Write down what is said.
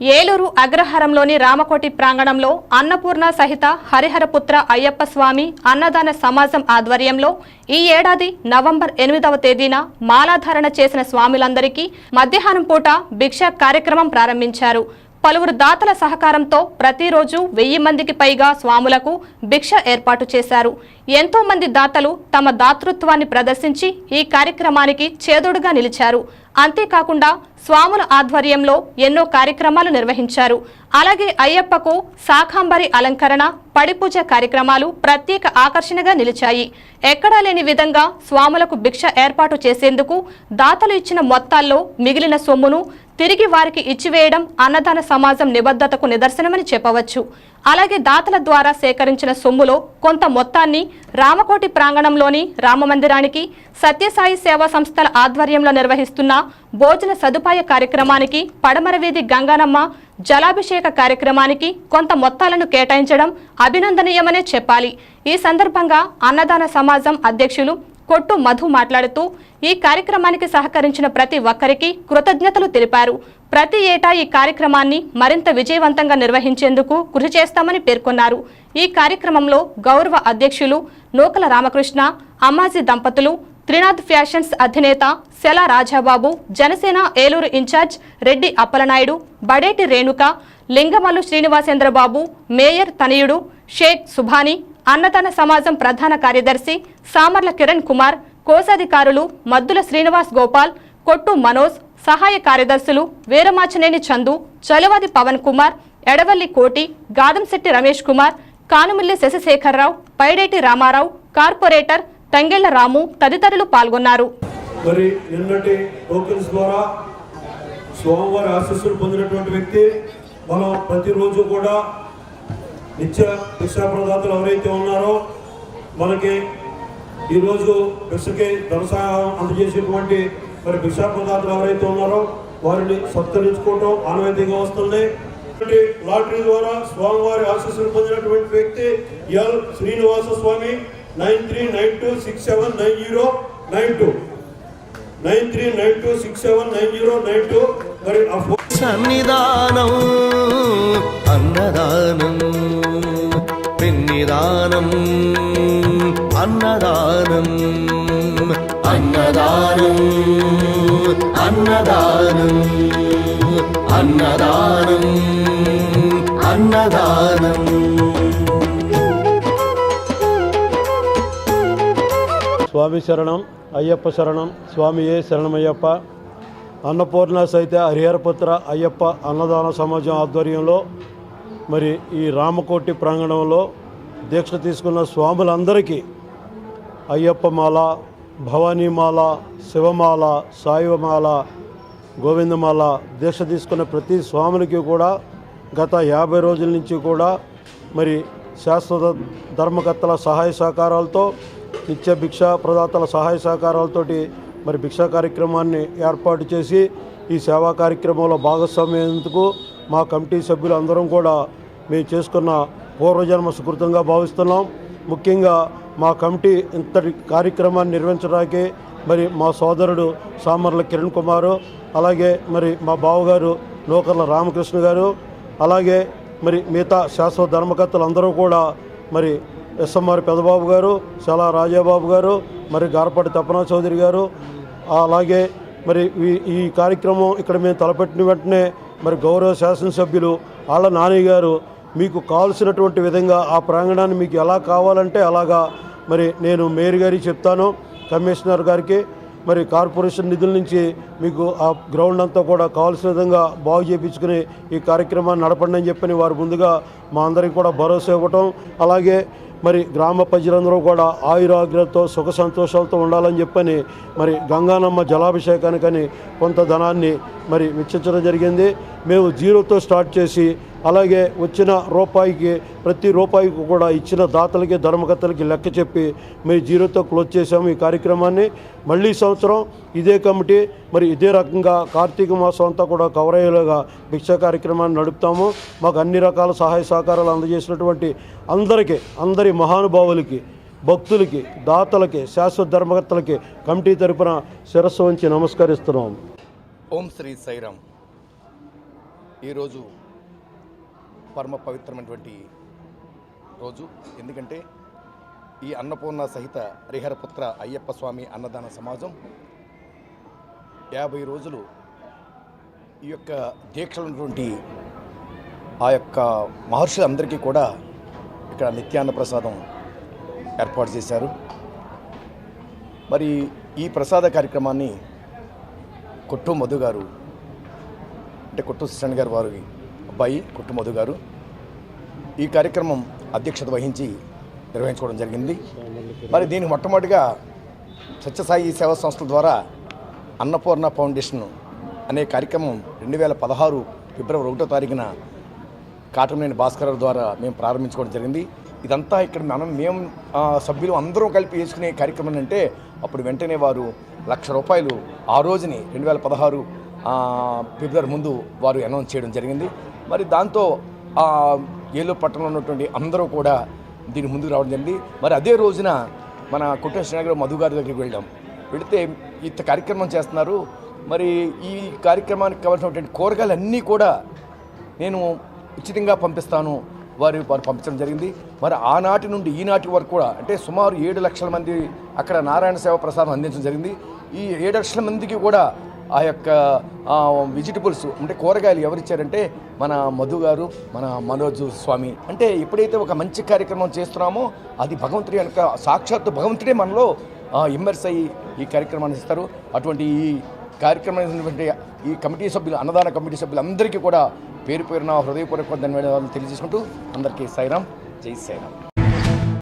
ఏలూరు అగ్రహారంలోని రామకోటి ప్రాంగణంలో అన్నపూర్ణ సహిత హరిహరపుత్ర అయ్యప్ప స్వామి అన్నదాన సమాజం ఆధ్వర్యంలో ఈ ఏడాది నవంబర్ ఎనిమిదవ తేదీన మాలాధారణ చేసిన స్వాములందరికీ మధ్యాహ్నం పూట భిక్ష కార్యక్రమం ప్రారంభించారు. పలువురు దాతల సహకారంతో ప్రతిరోజు వెయ్యి మందికి పైగా స్వాములకు భిక్ష ఏర్పాటు చేశారు. ఎంతో మంది దాతలు తమ దాతృత్వాన్ని ప్రదర్శించి ఈ కార్యక్రమానికి చేదోడుగా నిలిచారు. అంతేకాకుండా స్వాముల ఆధ్వర్యంలో ఎన్నో కార్యక్రమాలు నిర్వహించారు. అలాగే అయ్యప్పకు శాఖాంబరి అలంకరణ పడిపూజ కార్యక్రమాలు ప్రత్యేక ఆకర్షణగా నిలిచాయి. ఎక్కడా లేని విధంగా స్వాములకు భిక్ష ఏర్పాటు చేసేందుకు దాతలు ఇచ్చిన మొత్తాల్లో మిగిలిన సొమ్మును తిరిగి వారికి ఇచ్చివేయడం అన్నదాన సమాజం నిబద్ధతకు నిదర్శనమని చెప్పవచ్చు. అలాగే దాతల ద్వారా సేకరించిన సొమ్ములో కొంత మొత్తాన్ని రామకోటి ప్రాంగణంలోని రామమందిరానికి సత్యసాయి సేవా సంస్థల ఆధ్వర్యంలో నిర్వహిస్తున్న భోజన సదుపాయ కార్యక్రమానికి పడమరవీధి గంగానమ్మ జలాభిషేక కార్యక్రమానికి కొంత మొత్తాలను కేటాయించడం అభినందనీయమనే చెప్పాలి. ఈ సందర్భంగా అన్నదాన సమాజం అధ్యక్షులు కొట్టు మధు మాట్లాడుతూ ఈ కార్యక్రమానికి సహకరించిన ప్రతి ఒక్కరికి కృతజ్ఞతలు తెలిపారు. ప్రతి ఏటా ఈ కార్యక్రమాన్ని మరింత విజయవంతంగా నిర్వహించేందుకు కృషి చేస్తామని పేర్కొన్నారు. ఈ కార్యక్రమంలో గౌరవ అధ్యక్షులు నూకల రామకృష్ణ అమ్మాజీ దంపతులు త్రినాథ్ ఫ్యాషన్స్ అధినేత శెల రాజాబాబు జనసేన ఏలూరు ఇన్ఛార్జ్ రెడ్డి అప్పలనాయుడు బడేటి రేణుక లింగమల్లు శ్రీనివాసేంద్రబాబు మేయర్ తనయుడు షేక్ సుభాని అన్నదాన సమాజం ప్రధాన కార్యదర్శి సామర్ల కిరణ్ కుమార్ కోశాధికారులు మద్దుల శ్రీనివాస్ గోపాల్ కొట్టు మనోజ్ సహాయ కార్యదర్శులు వీరమాచనేని చందు చలువాది పవన్ కుమార్ ఎడవల్లి కోటి గాదంశెట్టి రమేష్ కుమార్ కానుమిల్లి శశిశేఖరరావు పైడేటి రామారావు కార్పొరేటర్ తంగెళ్ళ రాము తదితరులు పాల్గొన్నారు. మరి నిన్నటి టోకెన్స్ ద్వారా స్వామివారి ఆశీస్సులు పొందినటువంటి వ్యక్తి మనం ప్రతిరోజు కూడా నిత్య భిక్షా ఎవరైతే ఉన్నారో మనకి ఈరోజు భిక్షకి ధనసహాయం అందజేసేటువంటి మరి భిక్షా ఎవరైతే ఉన్నారో వారిని సత్కరించుకోవటం ఆనవాయితీగా వస్తుంది. లాటరీ ద్వారా స్వామివారి ఆశీస్సులు పొందినటువంటి వ్యక్తి L Srinivasa Swamy nine three nine two six seven nine zero nine two. Nine three nine two six seven nine zero nine two. మరి ఆ ఫోన్ సన్నిధానం అన్నదానం పిన్నిదానం అన్నదానం అన్నదానం అన్నదానం అన్నదానం అన్నదానం స్వామి శరణం అయ్యప్ప శరణం స్వామియే శరణమయ్యప్ప అన్నపూర్ణ సైత హరిహరపుత్ర అయ్యప్ప అన్నదాన సమాజం ఆధ్వర్యంలో మరి ఈ రామకోటి ప్రాంగణంలో దీక్ష తీసుకున్న స్వాములందరికీ అయ్యప్పమాల భవానీమాల శివమాల సాయిమాల గోవిందమాల దీక్ష తీసుకున్న ప్రతి స్వామునికి కూడా గత యాభై రోజుల నుంచి కూడా మరి శాశ్వత ధర్మకర్తల సహాయ సహకారాలతో నిత్య భిక్షా ప్రదాతల సహాయ సహకారాలతోటి మరి భిక్షా కార్యక్రమాన్ని ఏర్పాటు చేసి ఈ సేవా కార్యక్రమంలో భాగస్వామ్యేందుకు మా కమిటీ సభ్యులు అందరం కూడా మేము చేసుకున్న పూర్వజన్మ సుకృతంగా భావిస్తున్నాం. ముఖ్యంగా మా కమిటీ ఇంతటి కార్యక్రమాన్ని నిర్వహించడానికి మరి మా సోదరుడు సామర్ల కిరణ్ కుమారు అలాగే మరి మా బావగారు నూకర్ల రామకృష్ణ గారు అలాగే మరి మిగతా శాశ్వత ధర్మకర్తలు అందరూ కూడా మరి ఎస్ఎంఆర్ పెదబాబు గారు చాలా రాజాబాబు గారు మరి గారపాటి తపనా చౌదరి గారు అలాగే మరి ఈ- ఈ కార్యక్రమం ఇక్కడ మేము తలపెట్టిన వెంటనే మరి గౌరవ శాసనసభ్యులు ఆళ్ళ నాని గారు మీకు కావాల్సినటువంటి విధంగా ఆ ప్రాంగణాన్ని మీకు ఎలా కావాలంటే అలాగా మరి నేను మేయర్ గారికి చెప్తాను కమిషనర్ గారికి. మరి కార్పొరేషన్ నిధుల నుంచి మీకు ఆ గ్రౌండ్ అంతా కూడా కావాల్సిన విధంగా బాగు చేయించుకుని ఈ కార్యక్రమాన్ని నడపండి అని చెప్పని వారు ముందుగా మా అందరికి కూడా భరోసా ఇవ్వటం. అలాగే మరి గ్రామ ప్రజలందరూ కూడా ఆయురాగ్రతో సుఖ సంతోషాలతో ఉండాలని చెప్పని మరి గంగానమ్మ జలాభిషేకానికని కొంత ధనాన్ని మరి వెచ్చించడం జరిగింది. మేము జీరోతో స్టార్ట్ చేసి అలాగే వచ్చిన రూపాయికి ప్రతి రూపాయికి కూడా ఇచ్చిన దాతలకి ధర్మకర్తలకి లెక్క చెప్పి మేము జీరోతో క్లోజ్ చేసాము ఈ కార్యక్రమాన్ని. మళ్ళీ సంవత్సరం ఇదే కమిటీ మరి ఇదే రకంగా కార్తీక మాసం అంతా కూడా కవర్ అయ్యేలాగా భిక్ష కార్యక్రమాన్ని నడుపుతాము. మాకు అన్ని రకాల సహాయ సహకారాలు అందజేసినటువంటి అందరికీ అందరి మహానుభావులకి భక్తులకి దాతలకి శాశ్వత ధర్మకర్తలకి కమిటీ తరపున శిరస్సు వంచి నమస్కరిస్తున్నాం. ఓం శ్రీ సైరామ్ ఈరోజు పరమ పవిత్రమైనటువంటి రోజు. ఎందుకంటే ఈ అన్నపూర్ణ సహిత హరిహరపుత్ర అయ్యప్ప స్వామి అన్నదాన సమాజం యాభై రోజులు ఈ యొక్క దీక్షలు ఉన్నటువంటి ఆ యొక్క మహర్షులందరికీ కూడా ఇక్కడ నిత్యాన్న ప్రసాదం ఏర్పాటు చేశారు. మరి ఈ ప్రసాద కార్యక్రమాన్ని కొట్టు మధు గారు అంటే కొట్టు శ్రీశన్ గారు వారి అబ్బాయి కుట్టుమధు గారు. ఈ కార్యక్రమం అధ్యక్షత వహించి నిర్వహించుకోవడం జరిగింది. మరి దీనికి మొట్టమొదటిగా సత్యసాయి సేవా సంస్థల ద్వారా అన్నపూర్ణ ఫౌండేషన్ అనే కార్యక్రమం రెండు వేల పదహారు ఫిబ్రవరి ఒకటో తారీఖున కాటమనేని భాస్కర్ ద్వారా మేము ప్రారంభించుకోవడం జరిగింది. ఇదంతా ఇక్కడ మనం మేము సభ్యులు అందరం కలిపి వేసుకునే కార్యక్రమం అంటే అప్పుడు వెంటనే వారు లక్ష రూపాయలు ఆ రోజుని రెండు వేల పదహారు ఫిబ్రవరి ముందు వారు అనౌన్స్ చేయడం జరిగింది. మరి దాంతో ఆ, ఏలూరు పట్టణంలో ఉన్నటువంటి అందరూ కూడా దీని ముందుకు రావడం జరిగింది. మరి అదే రోజున మన కుటుంబ శ్రీనగర్ మధు గారి దగ్గరికి వెళ్ళాం. వెళితే ఇంత కార్యక్రమం చేస్తున్నారు. మరి ఈ కార్యక్రమానికి కావాల్సినటువంటి కూరగాయలు అన్నీ కూడా నేను ఉచితంగా పంపిస్తాను. వారు వారు పంపించడం జరిగింది. మరి ఆనాటి నుండి ఈనాటి వరకు కూడా అంటే సుమారు ఏడు లక్షల మంది అక్కడ నారాయణ సేవ ప్రసాదం అందించడం జరిగింది. ఈ ఏడు లక్షల మందికి కూడా ఆ యొక్క వెజిటబుల్స్ అంటే కూరగాయలు ఎవరిచ్చారంటే మన మధు గారు మన మనోజ్ స్వామి. అంటే ఎప్పుడైతే ఒక మంచి కార్యక్రమం చేస్తున్నామో అది భగవంతుడి యొక్క సాక్షాత్తు భగవంతుడే మనలో ఇమ్మర్స్ అయ్యి ఈ కార్యక్రమాన్ని ఇస్తారు అటువంటి ఈ కార్యక్రమం ఈ కమిటీ సభ్యులు అన్నదాన కమిటీ సభ్యులందరికీ కూడా పేరు పేరున హృదయపూర్వక ధన్యవాదాలు తెలియజేసుకుంటూ అందరికీ సైరాం. జై సైరాం.